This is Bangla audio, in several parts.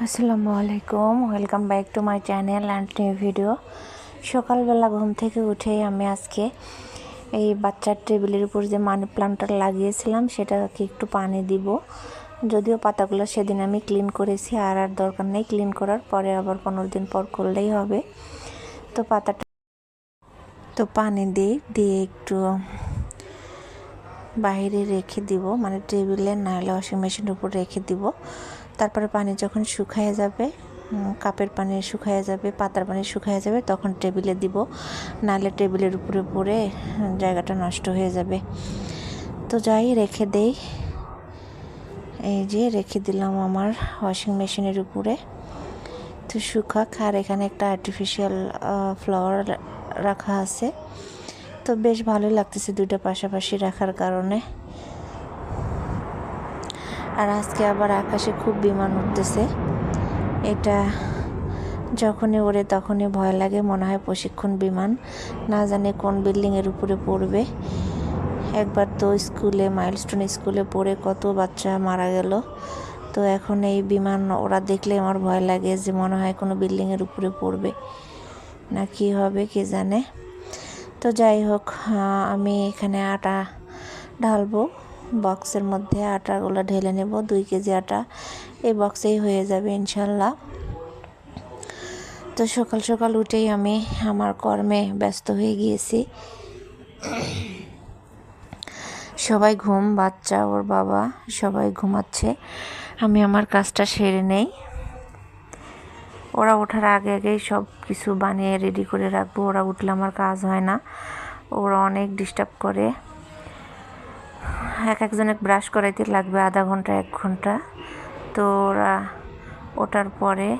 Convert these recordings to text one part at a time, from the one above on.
আসসালামু আলাইকুম welcome back to my channel and new video সকালবেলা ঘুম থেকে উঠেই আমি আজকে এই বাচ্চার টেবিলের উপর যে মানি প্লান্টটা লাগিয়েছিলাম সেটাকে একটু পানি দিব? যদিও পাতাগুলো সেদিন আমি ক্লিন করেছি, আর আর দরকার নেই ক্লিন করার, পরে আবার পনেরো দিন পর করলেই হবে। তো পাতাটা তো পানি দিই, দিয়ে একটু বাইরে রেখে দিব মানে টেবিলে নাহলে ওয়াশিং মেশিনের উপর রেখে দিব। তারপরে পানি যখন শুকায় যাবে কাপের পানি শুকায় যাবে, পাতার পানি শুকায় যাবে, তখন টেবিলে দিব। নাহলে টেবিলের উপরে পড়ে জায়গাটা নষ্ট হয়ে যাবে। তো যাই, রেখে দেই। এই যে রেখে দিলাম আমার ওয়াশিং মেশিনের উপরে। তো শুকাক, আর এখানে একটা আর্টিফিশিয়াল ফ্লাওয়ার রাখা আছে। তো বেশ ভালোই লাগতেছে দুইটা পাশাপাশি রাখার কারণে। আর আজকে আবার আকাশে খুব বিমান উঠতেছে। এটা যখনই ওড়ে তখনই ভয় লাগে, মনে হয় প্রশিক্ষণ বিমান। না জানে কোন বিল্ডিংয়ের উপরে পড়বে। একবার তো স্কুলে, মাইলস্টোন স্কুলে পড়ে কত বাচ্চা মারা গেল। তো এখন এই বিমান ওরা দেখলে আমার ভয় লাগে যে মনে হয় কোনো বিল্ডিংয়ের উপরে পড়বে না কি হবে, কে জানে। তো যাই হোক আমি এখানে আটা ঢালবো। বক্সের মধ্যে আটাগুলো ঢেলে নেব, দুই কেজি আটা। এই বক্সেই হয়ে যাবে ইনশাল্লাহ। তো সকাল সকাল উঠেই আমি আমার কর্মে ব্যস্ত হয়ে গিয়েছি। সবাই ঘুম, বাচ্চা, ওর বাবা, সবাই ঘুমাচ্ছে। আমি আমার কাজটা সেরে নেই। ওরা ওঠার আগে আগেই সব কিছু বানিয়ে রেডি করে রাখব। ওরা উঠলে আমার কাজ হয় না। ওরা অনেক ডিস্টার্ব করে। এক একজনে ব্রাশ করাইতে লাগবে আধা ঘণ্টা, এক ঘণ্টা। তো ওরা ওটার পরে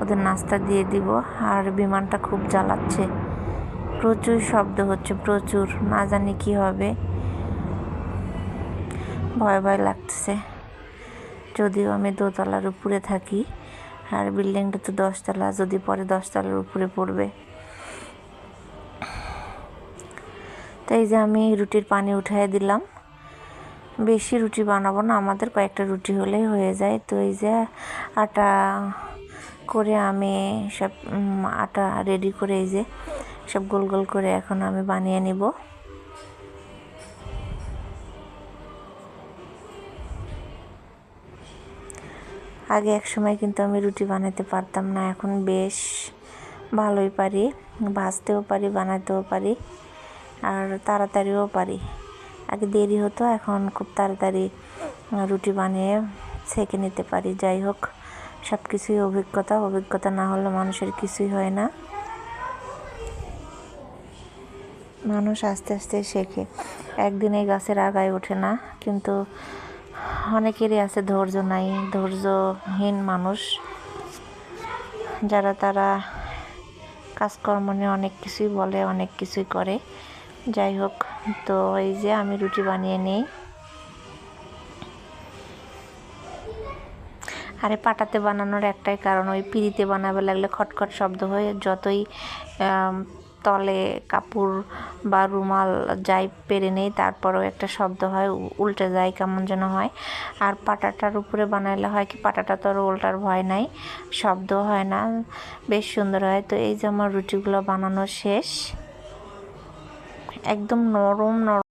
ওদের নাস্তা দিয়ে দিব। আর বিমানটা খুব জ্বালাচ্ছে। প্রচুর শব্দ হচ্ছে, প্রচুর। না জানি কি হবে। ভয় ভয় লাগতেছে। যদিও আমি দোতলার উপরে থাকি, আর বিল্ডিংটা তো দশতলা, যদি পরে দশতলার উপরে পড়বে। তো এই যে আমি রুটির পানি উঠাই দিলাম। বেশি রুটি বানাবো না, আমাদের কয়েকটা রুটি হলেই হয়ে যায়। তো এই যে আটা করে আমি সব আটা রেডি করে এই যে সব গোল গোল করে এখন আমি বানিয়ে নিব। আগে এক সময় কিন্তু আমি রুটি বানাতে পারতাম না, এখন বেশ ভালোই পারি, ভাজতেও পারি, বানাতেও পারি, আর তাড়াতাড়িও পারি। আগে দেরি হতো, এখন খুব তাড়াতাড়ি রুটি বানিয়ে ছেঁকে নিতে পারি। যাই হোক সব কিছুই অভিজ্ঞতা। অভিজ্ঞতা না হলে মানুষের কিছুই হয় না। মানুষ আস্তে আস্তে শেখে। একদিনে গাছের আগায় ওঠে না, কিন্তু অনেকেরই আছে ধৈর্য নাই, ধৈর্যহীন মানুষ। যারা তারা কাজকর্ম নিয়ে অনেক কিছুই বলে, অনেক কিছুই করে। যাই হোক তো এই যে আমি রুটি বানিয়ে নিই। আরে পাটাতে বানানোর একটাই কারণ, ওই পিড়িতে বানাবে লাগলে খটখট শব্দ হয়ে। যতই তলে কাপড় বা রুমাল যাই পেরে নেই, তারপরেও একটা শব্দ হয় উল্টে যায়, কেমন যেন হয়। আর পাটাটার উপরে বানাইলে হয় কি, পাটাটা তো আর উল্টার ভয় নাই শব্দ হয় না, বেশ সুন্দর হয়। তো এই যে আমার রুটিগুলো বানানো শেষ। একদম নরম নরম